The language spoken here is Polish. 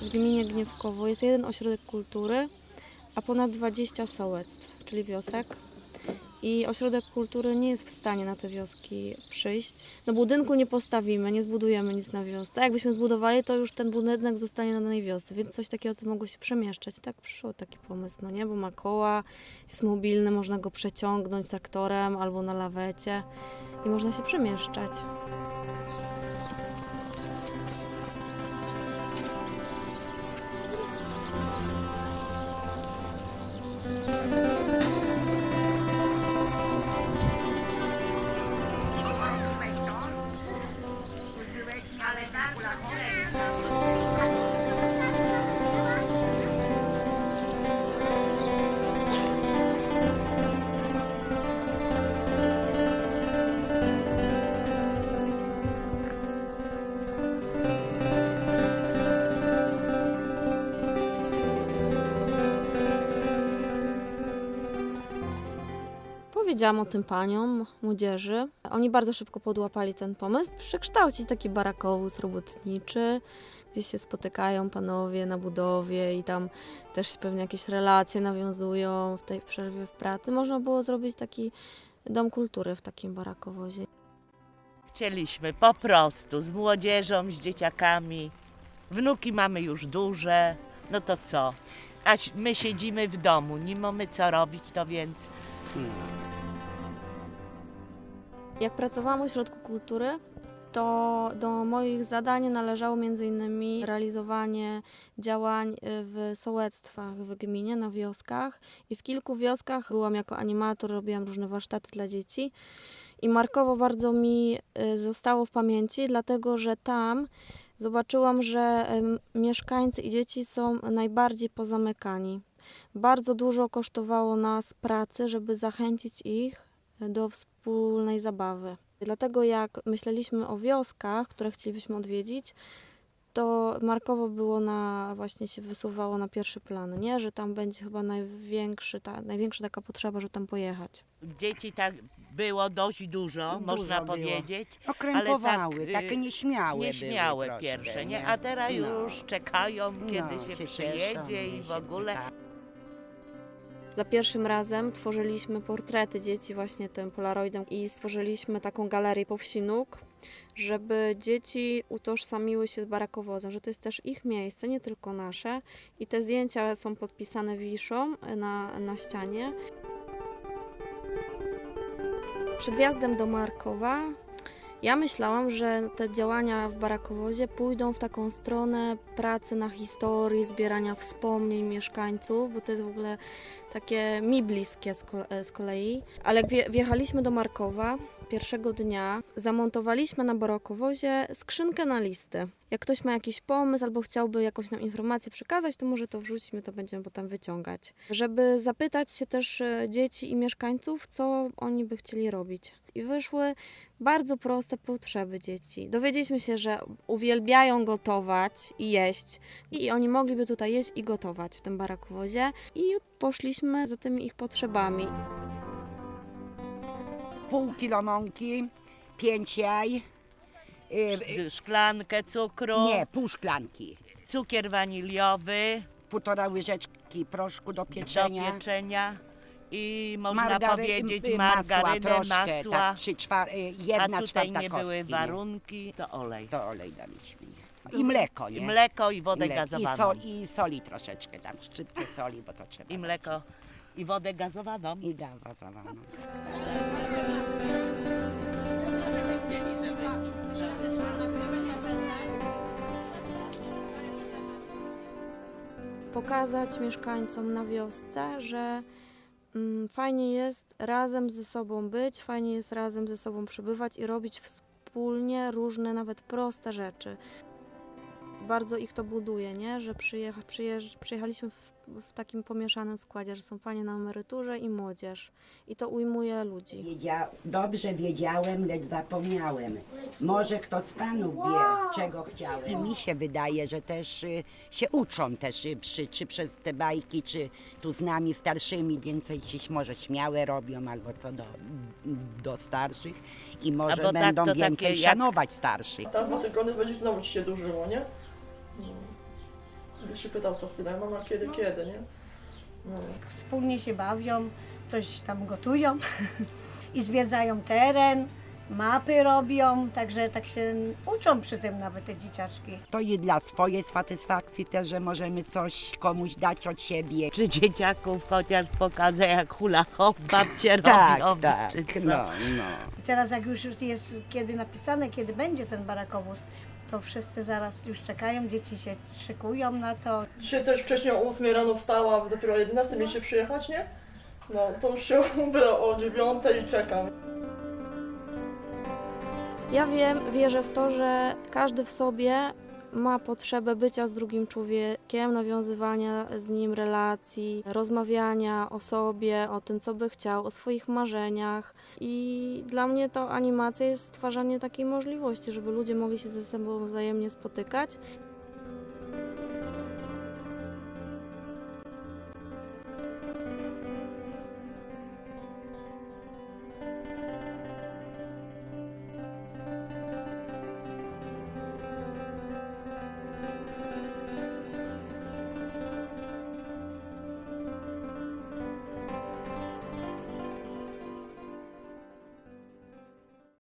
w gminie Gniewkowo jest jeden ośrodek kultury, a ponad 20 sołectw, czyli wiosek. I ośrodek kultury nie jest w stanie na te wioski przyjść. No budynku nie postawimy, nie zbudujemy nic na wiosce. Jakbyśmy zbudowali, to już ten budynek zostanie na danej wiosce, więc coś takiego, co mogło się przemieszczać. Tak przyszło taki pomysł, no nie? Bo ma koła, jest mobilny, można go przeciągnąć traktorem albo na lawecie i można się przemieszczać. Música Powiedziałam o tym paniom, młodzieży. Oni bardzo szybko podłapali ten pomysł, przekształcić taki barakowóz robotniczy, gdzie się spotykają panowie na budowie i tam też pewnie jakieś relacje nawiązują w tej przerwie w pracy. Można było zrobić taki dom kultury w takim barakowozie. Chcieliśmy po prostu z młodzieżą, z dzieciakami. Wnuki mamy już duże, no to co? A my siedzimy w domu, nie mamy co robić, to więc Jak pracowałam w ośrodku kultury, to do moich zadań należało m.in. realizowanie działań y, w sołectwach w gminie, na wioskach. I w kilku wioskach byłam jako animator, robiłam różne warsztaty dla dzieci. I markowo bardzo mi y, zostało w pamięci, dlatego że tam zobaczyłam, że mieszkańcy i dzieci są najbardziej pozamykani. Bardzo dużo kosztowało nas pracy, żeby zachęcić ich do wspólnej zabawy. Dlatego jak myśleliśmy o wioskach, które chcielibyśmy odwiedzić, to Markowo było na, właśnie się wysuwało na pierwszy plan, nie? Że tam będzie chyba największy, ta, największa taka potrzeba, żeby tam pojechać. dzieci tak było dość dużo, Dużo można było. powiedzieć. Okrępowały, Ale tak, y, takie nieśmiałe Nieśmiałe były pierwsze, nie? A teraz No. już czekają, kiedy No, się, cieszą, przyjedzie i w się ogóle. pyta. Za pierwszym razem tworzyliśmy portrety dzieci właśnie tym polaroidem i stworzyliśmy taką galerię po wsi nóg, żeby dzieci utożsamiły się z barakowozem, że to jest też ich miejsce, nie tylko nasze. I te zdjęcia są podpisane wiszą na, na ścianie. Przed wjazdem do Markowa ja myślałam, że te działania w Barakowozie pójdą w taką stronę pracy na historii, zbierania wspomnień mieszkańców, bo to jest w ogóle takie mi bliskie z, z kolei. Ale wjechaliśmy do Markowa pierwszego dnia, zamontowaliśmy na Barakowozie skrzynkę na listy. Jak ktoś ma jakiś pomysł albo chciałby jakąś nam informację przekazać, to może to wrzucić, my to będziemy potem wyciągać. Żeby zapytać się też e, dzieci i mieszkańców, co oni by chcieli robić. I wyszły bardzo proste potrzeby dzieci. Dowiedzieliśmy się, że uwielbiają gotować i jeść. I oni mogliby tutaj jeść i gotować w tym barakowozie. I poszliśmy za tymi ich potrzebami. Pół kilo mąki, pięć jaj, y, Sz- Szklankę cukru, nie, pół szklanki, cukier waniliowy półtora łyżeczki proszku do do pieczenia, pieczenia i można margary- powiedzieć y, margarynę, masła, troszkę, masła. tak, trzy czwar, y, jedna a tutaj czwarta nie kostki, były warunki, to olej. To olej daliśmy. I mleko, nie? I mleko i wodę I, mle- gazowaną. I, sol, I soli troszeczkę, tam szczypce soli, bo to trzeba. I mleko i wodę gazowaną. I gazowaną. Pokazać mieszkańcom na wiosce, że mm, fajnie jest razem ze sobą być, fajnie jest razem ze sobą przebywać i robić wspólnie różne, nawet proste rzeczy. Bardzo ich to buduje, nie? że przyjecha, przyjeżdż, przyjechaliśmy w, w takim pomieszanym składzie, że są panie na emeryturze i młodzież. I to ujmuje ludzi. Wiedzia, dobrze wiedziałem, lecz zapomniałem. Może kto z panów wie, czego I chciałem. mi się wydaje, że też y, się uczą też, y, przy, czy przez te bajki, czy tu z nami starszymi, więcej się może śmiałe robią, albo co do, do starszych i może bo tak będą to więcej jak- szanować starszych. Tam dwa tygodnie będzie znowu ci się dłużyło, nie? By się pytał co chwilę, mama kiedy, kiedy, nie? No. Wspólnie się bawią, coś tam gotują i zwiedzają teren, mapy robią, także tak się uczą przy tym nawet te dzieciaczki. To i dla swojej satysfakcji też, że możemy coś komuś dać od siebie. Czy dzieciaków chociaż pokażę, jak hula hop babcie Tak, robią, tak, czy co? no, no. I teraz jak już jest kiedy napisane, kiedy będzie ten barakowóz, to wszyscy zaraz już czekają, dzieci się szykują na to. Dzisiaj też wcześniej o 8 rano wstała, dopiero o 11 mieliście przyjechać, nie? No, to już się ubrał o 9 i czekam. Ja wiem, wierzę w to, że każdy w sobie ma potrzebę bycia z drugim człowiekiem, nawiązywania z nim relacji, rozmawiania o sobie, o tym, co by chciał, o swoich marzeniach. I dla mnie to animacja jest stwarzanie takiej możliwości, żeby ludzie mogli się ze sobą wzajemnie spotykać